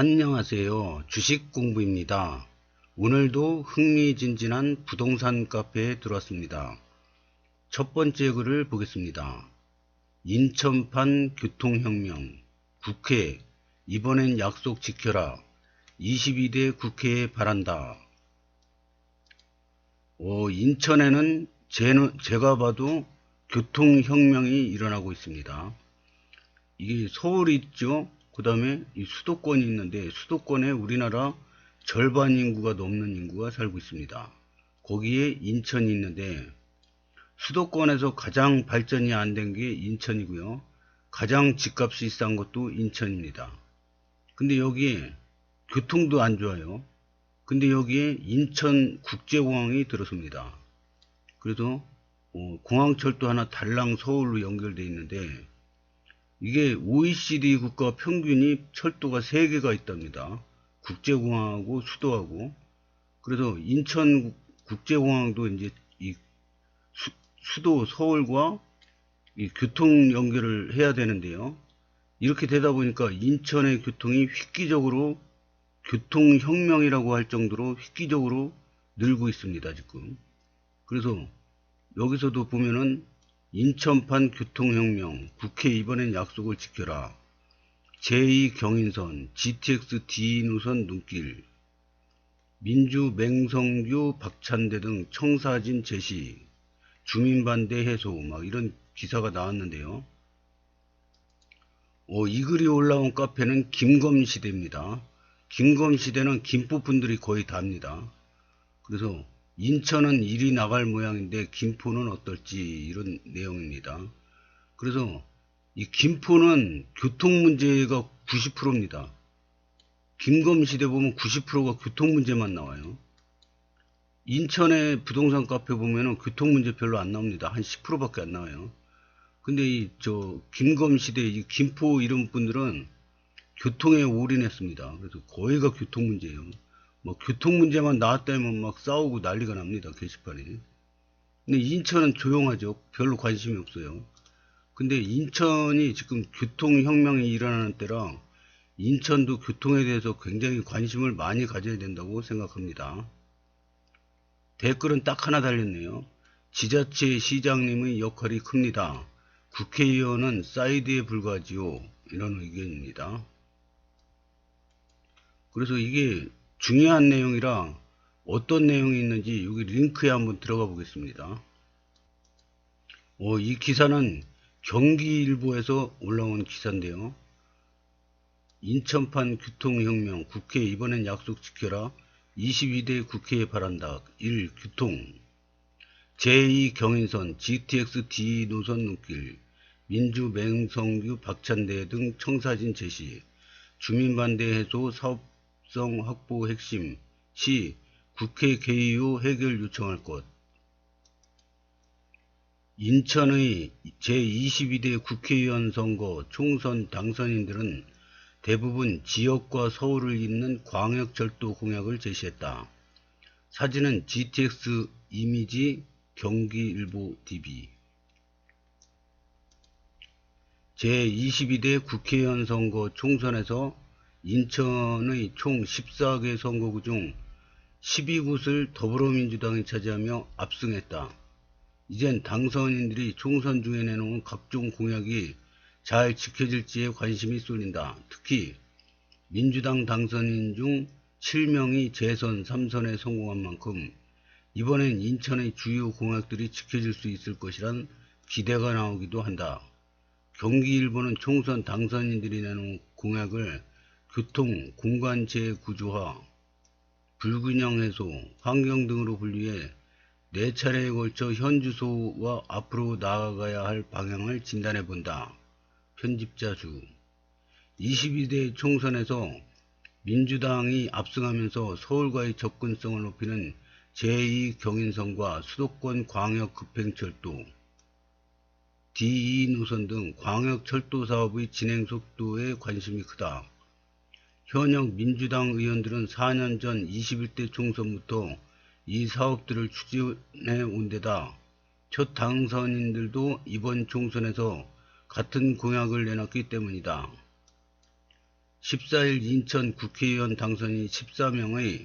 안녕하세요. 주식 공부입니다. 오늘도 흥미진진한 부동산 카페에 들어왔습니다. 첫 번째 글을 보겠습니다. 인천판 교통혁명, 국회, 이번엔 약속 지켜라. 22대 국회에 바란다. 어, 인천에는 제, 제가 봐도 교통혁명이 일어나고 있습니다. 이게 서울이 있죠. 그 다음에 이 수도권이 있는데 수도권에 우리나라 절반 인구가 넘는 인구가 살고 있습니다. 거기에 인천이 있는데 수도권에서 가장 발전이 안 된 게 인천이고요. 가장 집값이 싼 것도 인천입니다. 근데 여기에 교통도 안 좋아요. 근데 여기에 인천 국제공항이 들어섭니다. 그래서 어, 공항철도 하나 달랑 서울로 연결되어 있는데 이게 OECD 국가 평균이 철도가 3개가 있답니다. 국제공항하고 수도하고. 그래서 인천 국제공항도 이제 이 수, 도 서울과 이 교통 연결을 해야 되는데요. 이렇게 되다 보니까 인천의 교통이 획기적으로 교통혁명이라고 할 정도로 획기적으로 늘고 있습니다, 지금. 그래서 여기서도 보면은 인천판 교통혁명, 국회 이번엔 약속을 지켜라. 제2경인선, GTX D 노선 눈길, 민주 맹성규 박찬대 등 청사진 제시, 주민반대 해소, 막 이런 기사가 나왔는데요. 어, 이 글이 올라온 카페는 김검시대입니다. 김검시대는 김포 분들이 거의 답니다. 그래서 인천은 일이 나갈 모양인데 김포는 어떨지 이런 내용입니다. 그래서 이 김포는 교통 문제가 90%입니다. 김검 시대 보면 90%가 교통 문제만 나와요. 인천의 부동산 카페 보면은 교통 문제 별로 안 나옵니다. 한 10%밖에 안 나와요. 근데 이 저 김검 시대 이 김포 이런 분들은 교통에 올인했습니다. 그래서 거의가 교통 문제예요. 뭐 교통 문제만 나왔다면 막 싸우고 난리가 납니다. 게시판에. 근데 인천은 조용하죠. 별로 관심이 없어요. 근데 인천이 지금 교통혁명이 일어나는 때라 인천도 교통에 대해서 굉장히 관심을 많이 가져야 된다고 생각합니다. 댓글은 딱 하나 달렸네요. 지자체 시장님의 역할이 큽니다. 국회의원은 사이드에 불과하지요. 이런 의견입니다. 그래서 이게 중요한 내용이라 어떤 내용이 있는지 여기 링크에 한번 들어가 보겠습니다. 어, 이 기사는 경기일보에서 올라온 기사인데요. 인천판 교통혁명 국회 이번엔 약속 지켜라 22대 국회에 바란다 1. 교통 제2 경인선 GTX D 노선 눈길 민주 맹성규 박찬대 등 청사진 제시 주민반대 해소 사업 성 확보 핵심 시 국회 개의 후 해결 요청할 것 인천의 제22대 국회의원 선거 총선 당선인들은 대부분 지역과 서울을 잇는 광역철도 공약을 제시했다. 사진은 GTX 이미지 경기일보 DB 제22대 국회의원 선거 총선에서 인천의 총 14개 선거구 중 12곳을 더불어민주당이 차지하며 압승했다. 이젠 당선인들이 총선 중에 내놓은 각종 공약이 잘 지켜질지에 관심이 쏠린다. 특히 민주당 당선인 중 7명이 재선 3선에 성공한 만큼 이번엔 인천의 주요 공약들이 지켜질 수 있을 것이란 기대가 나오기도 한다. 경기일보는 총선 당선인들이 내놓은 공약을 교통, 공간 재구조화, 불균형 해소, 환경 등으로 분류해 네 차례에 걸쳐 현 주소와 앞으로 나아가야 할 방향을 진단해 본다. 편집자 주 22대 총선에서 민주당이 압승하면서 서울과의 접근성을 높이는 제2 경인선과 수도권 광역 급행철도, D2 노선 등 광역 철도 사업의 진행 속도에 관심이 크다. 현역 민주당 의원들은 4년 전 21대 총선부터 이 사업들을 추진해 온 데다 첫 당선인들도 이번 총선에서 같은 공약을 내놨기 때문이다. 14일 인천 국회의원 당선인 14명의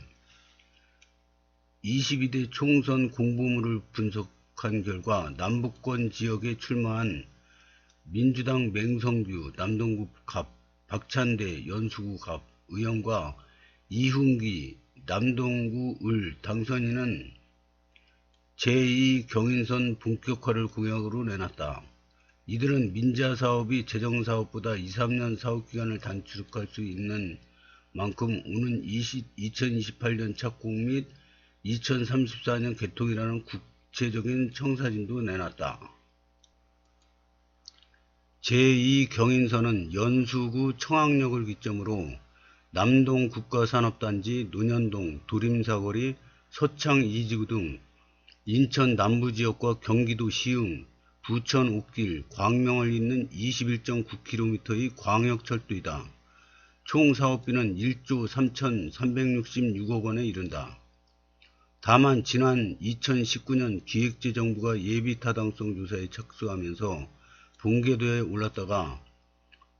22대 총선 공보물을 분석한 결과 남북권 지역에 출마한 민주당 맹성규 남동구 갑, 박찬대 연수구 갑 의원과 이훈기 남동구 을 당선인은 제2 경인선 본격화를 공약으로 내놨다. 이들은 민자 사업이 재정 사업보다 2, 3년 사업 기간을 단축할 수 있는 만큼 오는 20, 2028년 착공 및 2034년 개통이라는 구체적인 청사진도 내놨다. 제2 경인선은 연수구 청학역을 기점으로 남동 국가산업단지, 논현동, 도림사거리, 서창 이지구 등 인천 남부지역과 경기도 시흥, 부천 옥길, 광명을 잇는 21.9km의 광역철도이다. 총 사업비는 1조 3,366억 원에 이른다. 다만 지난 2019년 기획재정부가 예비타당성 조사에 착수하면서 본궤도에 올랐다가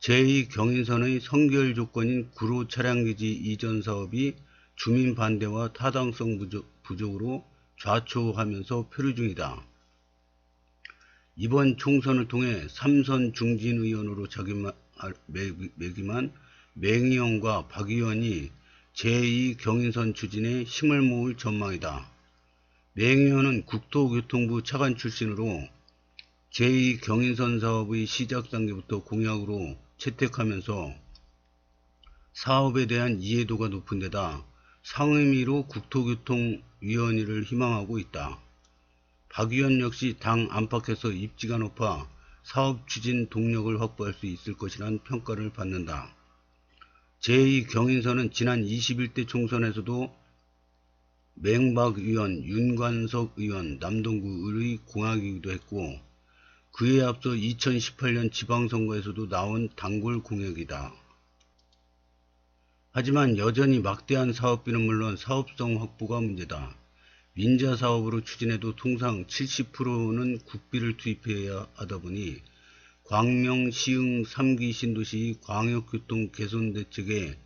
제2 경인선의 선결 조건인 구로 차량기지 이전 사업이 주민 반대와 타당성 부족, 부족으로 좌초하면서 표류 중이다. 이번 총선을 통해 삼선 중진 의원으로 자기매김한 맹의원과 박 의원이 제2 경인선 추진에 힘을 모을 전망이다. 맹의원은 국토교통부 차관 출신으로 제2 경인선 사업의 시작 단계부터 공약으로 채택하면서 사업에 대한 이해도가 높은 데다 상임위로 국토교통위원회를 희망하고 있다. 박 의원 역시 당 안팎에서 입지가 높아 사업 추진 동력을 확보할 수 있을 것이란 평가를 받는다. 제2 경인선은 지난 21대 총선에서도 맹박 의원, 윤관석 의원, 남동구의 공약이기도 했고 그에 앞서 2018년 지방선거에서도 나온 단골 공약이다. 하지만 여전히 막대한 사업비는 물론 사업성 확보가 문제다. 민자 사업으로 추진해도 통상 70%는 국비를 투입해야 하다 보니 광명, 시흥 3기 신도시 광역교통 개선 대책에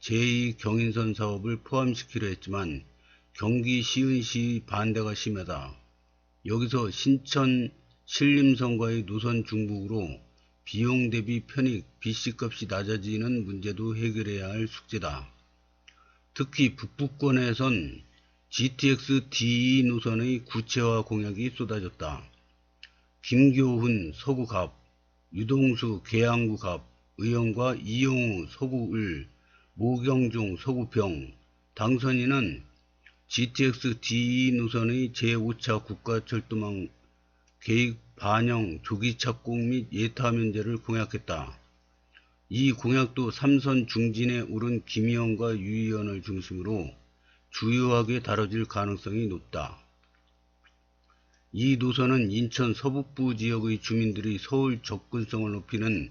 제2 경인선 사업을 포함시키려 했지만 경기 시흥시 반대가 심하다. 여기서 신천 신림선과의 노선 중복으로 비용 대비 편익 BC값이 낮아지는 문제도 해결해야 할 숙제다. 특히 북부권에선 GTX DE 노선의 구체화 공약이 쏟아졌다. 김교훈 서구갑, 유동수 계양구갑, 의원과 이용우 서구을, 모경종 서구병, 당선인은 GTX DE 노선의 제5차 국가철도망 계획 반영 조기 착공 및 예타 면제를 공약했다. 이 공약도 삼선 중진에 오른 김 의원과 유 의원을 중심으로 주요하게 다뤄질 가능성이 높다. 이 노선은 인천 서북부 지역의 주민들이 서울 접근성을 높이는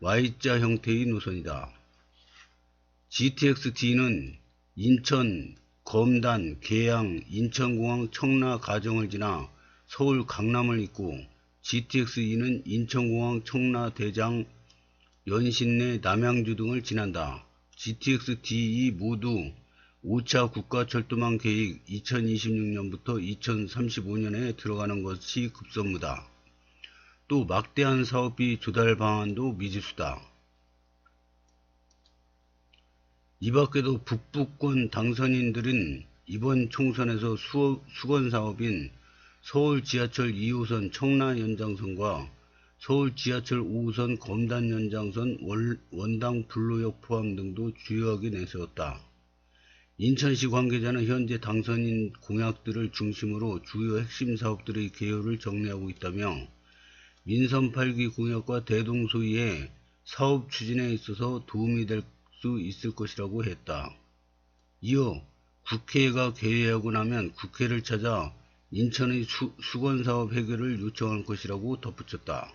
Y자 형태의 노선이다. GTX-D는 인천, 검단, 계양, 인천공항, 청라, 가정을 지나 서울 강남을 잇고 GTX-E는 인천공항, 청라, 대장, 연신내, 남양주 등을 지난다. GTX-DE 모두 5차 국가철도망 계획 2026년부터 2035년에 들어가는 것이 급선무다. 또 막대한 사업비 조달 방안도 미지수다. 이 밖에도 북부권 당선인들은 이번 총선에서 수, 수건 사업인 서울 지하철 2호선 청라 연장선과 서울 지하철 5호선 검단 연장선 원당 불로역 포함 등도 주요하게 내세웠다. 인천시 관계자는 현재 당선인 공약들을 중심으로 주요 핵심 사업들의 개요를 정리하고 있다며 민선 8기 공약과 대동소이의 사업 추진에 있어서 도움이 될 수 있을 것이라고 했다. 이어 국회가 개회하고 나면 국회를 찾아 인천의 수, 수건사업 해결을 요청할 것이라고 덧붙였다.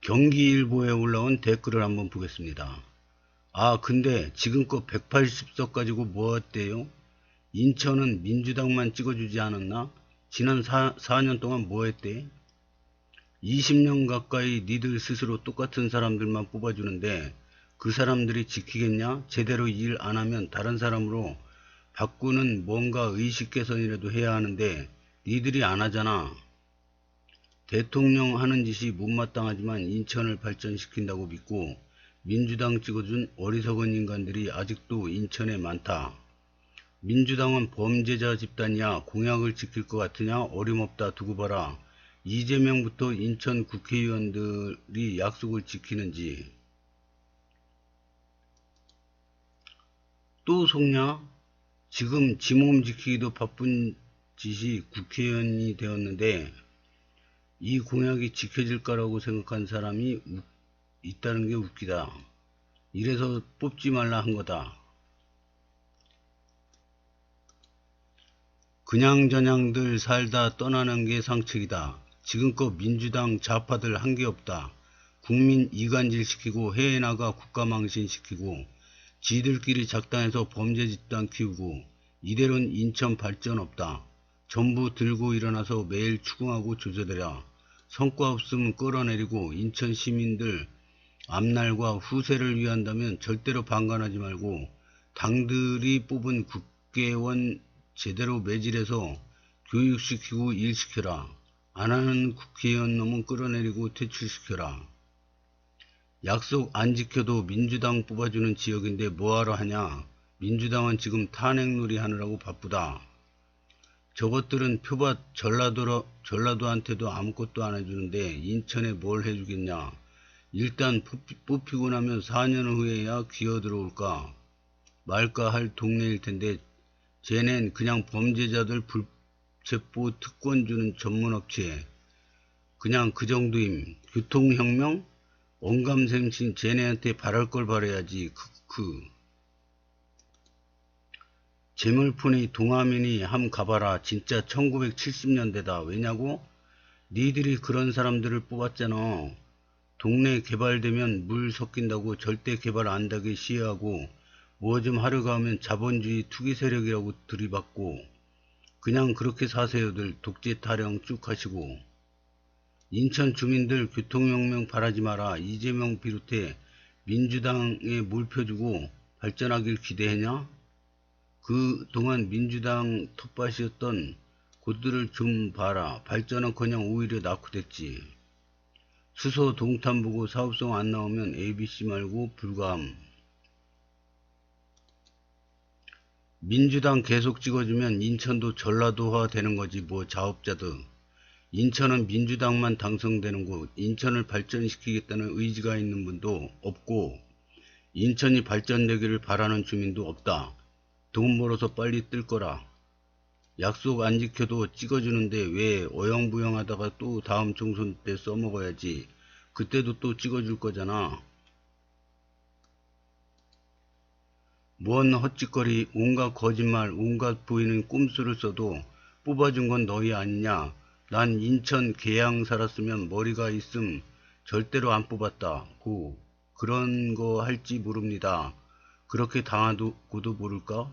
경기일보에 올라온 댓글을 한번 보겠습니다. 아 근데 지금껏 180석 가지고 뭐했대요? 인천은 민주당만 찍어주지 않았나? 지난 4, 4년 동안 뭐했대? 20년 가까이 니들 스스로 똑같은 사람들만 뽑아주는데 그 사람들이 지키겠냐? 제대로 일 안 하면 다른 사람으로 바꾸는 뭔가 의식 개선이라도 해야 하는데 니들이 안 하잖아. 대통령 하는 짓이 못마땅하지만 인천을 발전시킨다고 믿고 민주당 찍어준 어리석은 인간들이 아직도 인천에 많다. 민주당은 범죄자 집단이야 공약을 지킬 것 같으냐 어림없다 두고 봐라. 이재명부터 인천 국회의원들이 약속을 지키는지 또 속냐? 지금 지 몸 지키기도 바쁜 짓이 국회의원이 되었는데 이 공약이 지켜질 거라고 생각한 사람이 우- 있다는 게 웃기다. 이래서 뽑지 말라 한 거다. 그냥저냥들 살다 떠나는 게 상책이다. 지금껏 민주당 좌파들 한 게 없다. 국민 이간질 시키고 해외 나가 국가 망신 시키고 지들끼리 작당해서 범죄 집단 키우고 이대로는 인천 발전 없다. 전부 들고 일어나서 매일 추궁하고 조져대라. 성과 없으면 끌어내리고 인천 시민들 앞날과 후세를 위한다면 절대로 방관하지 말고 당들이 뽑은 국회의원 제대로 매질해서 교육시키고 일시켜라. 안 하는 국회의원 놈은 끌어내리고 퇴출시켜라. 약속 안 지켜도 민주당 뽑아주는 지역인데 뭐하러 하냐? 민주당은 지금 탄핵놀이 하느라고 바쁘다. 저것들은 표밭 전라도, 전라도한테도 아무것도 안 해주는데 인천에 뭘 해주겠냐? 일단 뽑히, 뽑히고 나면 4년 후에야 기어 들어올까? 말까 할 동네일 텐데 쟤넨 그냥 범죄자들 불체포 특권 주는 전문업체 그냥 그 정도임 교통혁명 언감생신 쟤네한테 바랄 걸 바라야지. 크크 재물푼이 동화면이 함 가봐라. 진짜 1970년대다. 왜냐고? 니들이 그런 사람들을 뽑았잖아. 동네 개발되면 물 섞인다고 절대 개발 안 되게 시해하고 뭐 좀 하려고 하면 자본주의 투기 세력이라고 들이받고 그냥 그렇게 사세요들. 독재 타령 쭉 하시고 인천 주민들 교통혁명 바라지 마라 이재명 비롯해 민주당에 물 펴주고 발전하길 기대했냐? 그동안 민주당 텃밭이었던 곳들을 좀 봐라 발전은커녕 오히려 낙후됐지 수소 동탄 보고 사업성 안 나오면 ABC 말고 불감 민주당 계속 찍어주면 인천도 전라도화 되는 거지 뭐 자업자들. 인천은 민주당만 당선되는 곳, 인천을 발전시키겠다는 의지가 있는 분도 없고 인천이 발전되기를 바라는 주민도 없다. 돈 벌어서 빨리 뜰 거라. 약속 안 지켜도 찍어주는데 왜 어영부영 하다가 또 다음 총선 때 써먹어야지. 그때도 또 찍어줄 거잖아. 뭔 헛짓거리, 온갖 거짓말, 온갖 보이는 꼼수를 써도 뽑아준 건 너희 아니냐? 난 인천 계양 살았으면 머리가 있음 절대로 안 뽑았다. 고 그런 거 할지 모릅니다. 그렇게 당하고도 모를까?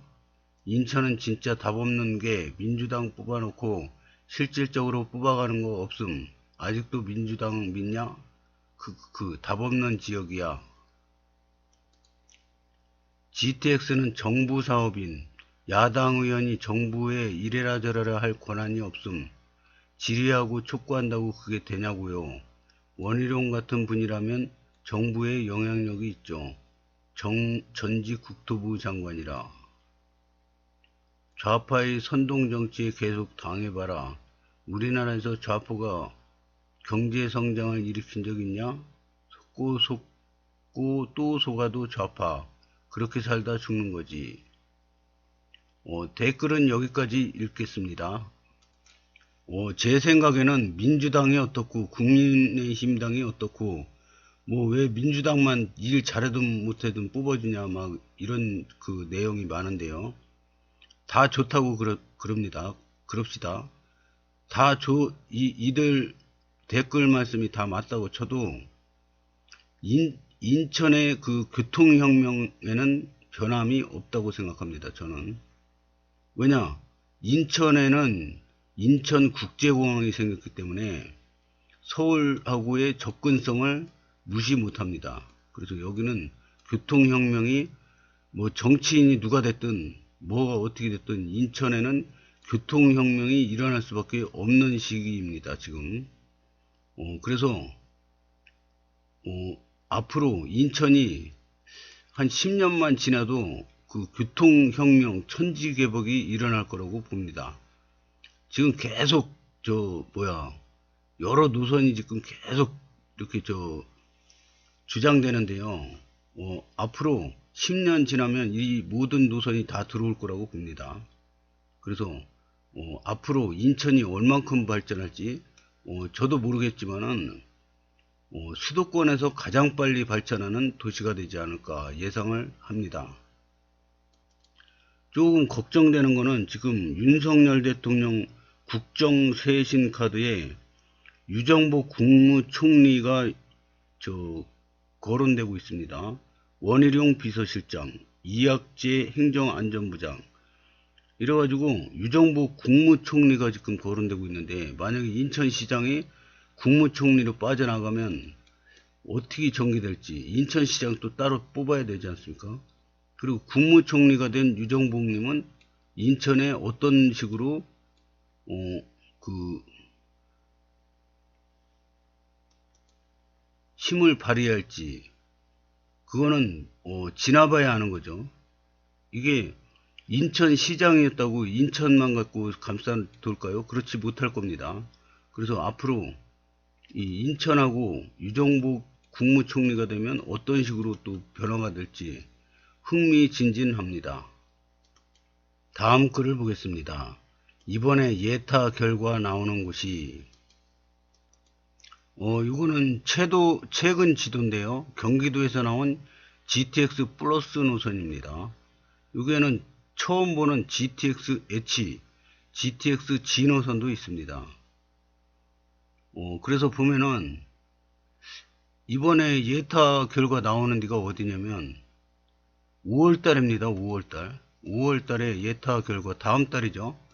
인천은 진짜 답 없는 게 민주당 뽑아놓고 실질적으로 뽑아가는 거 없음. 아직도 민주당 믿냐? 그, 그, 답 없는 지역이야. GTX는 정부 사업인 야당 의원이 정부에 이래라 저래라 할 권한이 없음. 질의하고 촉구한다고 그게 되냐고요. 원희룡 같은 분이라면 정부에 영향력이 있죠. 정, 전직 국토부 장관이라. 좌파의 선동 정치에 계속 당해봐라. 우리나라에서 좌파가 경제 성장을 일으킨 적 있냐? 속고 속고 또 속아도 좌파. 그렇게 살다 죽는 거지. 어, 댓글은 여기까지 읽겠습니다. 어, 제 생각에는 민주당이 어떻고 국민의힘당이 어떻고 뭐 왜 민주당만 일 잘해든 못해든 뽑아주냐 막 이런 그 내용이 많은데요. 다 좋다고 그러, 그럽니다. 그럽시다. 다 조, 이, 이들 댓글 말씀이 다 맞다고 쳐도 인, 인천의 그 교통혁명에는 변함이 없다고 생각합니다. 저는. 왜냐? 인천에는 인천국제공항이 생겼기 때문에 서울하고의 접근성을 무시 못합니다. 그래서 여기는 교통혁명이 뭐 정치인이 누가 됐든 뭐가 어떻게 됐든 인천에는 교통혁명이 일어날 수밖에 없는 시기입니다. 지금. 어, 그래서 어, 앞으로 인천이 한 10년만 지나도 그 교통혁명 천지개벽이 일어날 거라고 봅니다. 지금 계속 저 뭐야 여러 노선이 지금 계속 이렇게 저 주장되는데요. 어, 앞으로 10년 지나면 이 모든 노선이 다 들어올 거라고 봅니다. 그래서 어, 앞으로 인천이 얼만큼 발전할지 어, 저도 모르겠지만은 어, 수도권에서 가장 빨리 발전하는 도시가 되지 않을까 예상을 합니다. 조금 걱정되는 거는 지금 윤석열 대통령 국정쇄신 카드에 유정복 국무총리가 저 거론되고 있습니다. 원희룡 비서실장, 이학재 행정안전부장 이래가지고 유정복 국무총리가 지금 거론되고 있는데 만약에 인천시장이 국무총리로 빠져나가면 어떻게 전개될지 인천시장 또 따로 뽑아야 되지 않습니까? 그리고 국무총리가 된 유정복님은 인천에 어떤 식으로 어, 그 힘을 발휘할지 그거는 어, 지나봐야 하는 거죠. 이게 인천시장이었다고 인천만 갖고 감싸둘까요? 그렇지 못할 겁니다. 그래서 앞으로 이 인천하고 유정복 국무총리가 되면 어떤 식으로 또 변화가 될지 흥미진진합니다. 다음 글을 보겠습니다. 이번에 예타 결과 나오는 곳이 어, 이거는 최도, 최근 지도인데요. 경기도에서 나온 GTX 플러스 노선입니다. 여기에는 처음 보는 GTX H, GTX G 노선도 있습니다. 어, 그래서 보면은 이번에 예타 결과 나오는 데가 어디냐면 5월 달입니다. 5월 달. 5월 달에 예타 결과 다음 달이죠.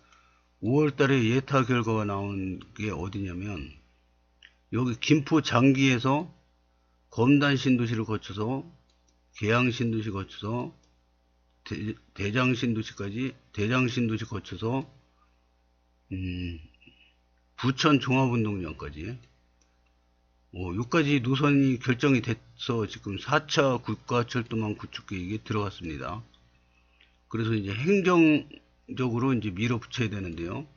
5월 달에 예타 결과가 나온 게 어디냐면 여기 김포 장기에서 검단 신도시를 거쳐서 계양 신도시 거쳐서 대, 장 신도시까지 대장 신도시 거쳐서 음, 부천 종합운동장까지 어, 여기까지 노선이 결정이 돼서 지금 4차 국가철도망 구축 계획에 들어갔습니다. 그래서 이제 행정 적으로 이제 밀어붙여야 되는데요.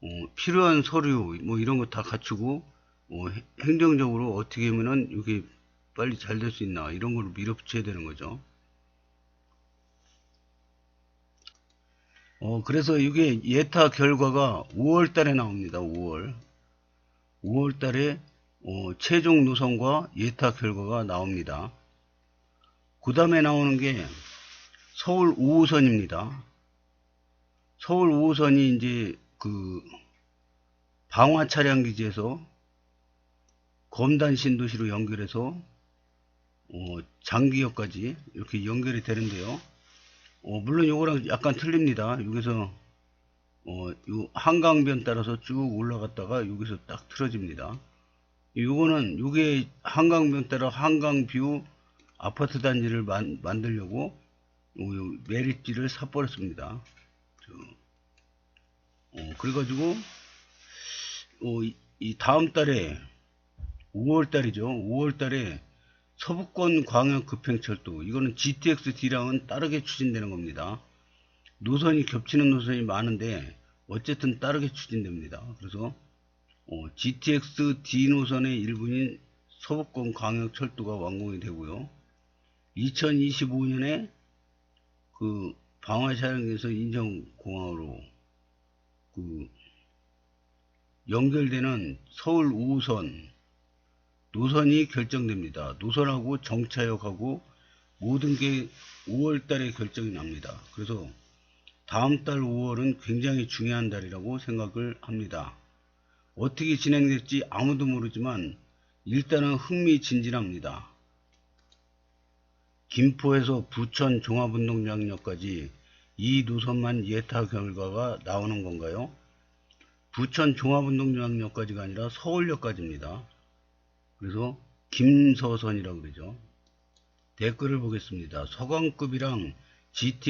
어, 필요한 서류 뭐 이런 거 다 갖추고 어, 해- 행정적으로 어떻게 하면은 이게 빨리 잘 될 수 있나 이런 걸 밀어붙여야 되는 거죠. 어, 그래서 이게 예타 결과가 5월 달에 나옵니다. 5월. 5월 달에 어, 최종 노선과 예타 결과가 나옵니다. 그 다음에 나오는 게 서울 5호선입니다. 서울 5호선이 이제 그 방화 차량 기지에서 검단 신도시로 연결해서 어, 장기역까지 이렇게 연결이 되는데요. 어, 물론 요거랑 약간 틀립니다. 여기서 어, 요 한강변 따라서 쭉 올라갔다가 여기서 딱 틀어집니다. 요거는 요게 한강변 따라 한강뷰 아파트 단지를 만, 만들려고 메리지를 사버렸습니다. 저, 어, 그래가지고 어, 이, 이 다음 달에 5월 달이죠. 5월 달에 서부권 광역 급행철도 이거는 GTX-D랑은 따르게 추진되는 겁니다. 노선이 겹치는 노선이 많은데 어쨌든 따르게 추진됩니다. 그래서 어, GTX-D 노선의 일부인 서부권 광역 철도가 완공이 되고요. 2025년에 그 방화차량에서 인천공항으로 그 연결되는 서울 5호선 노선이 결정됩니다. 노선하고 정차역하고 모든 게 5월 달에 결정이 납니다. 그래서 다음 달 5월은 굉장히 중요한 달이라고 생각을 합니다. 어떻게 진행될지 아무도 모르지만 일단은 흥미진진합니다. 김포에서 부천 종합운동장역까지 이 노선만 예타 결과가 나오는 건가요? 부천 종합운동장역까지가 아니라 서울역까지입니다. 그래서 김서선이라고 그러죠. 댓글을 보겠습니다. 서강급이랑 GT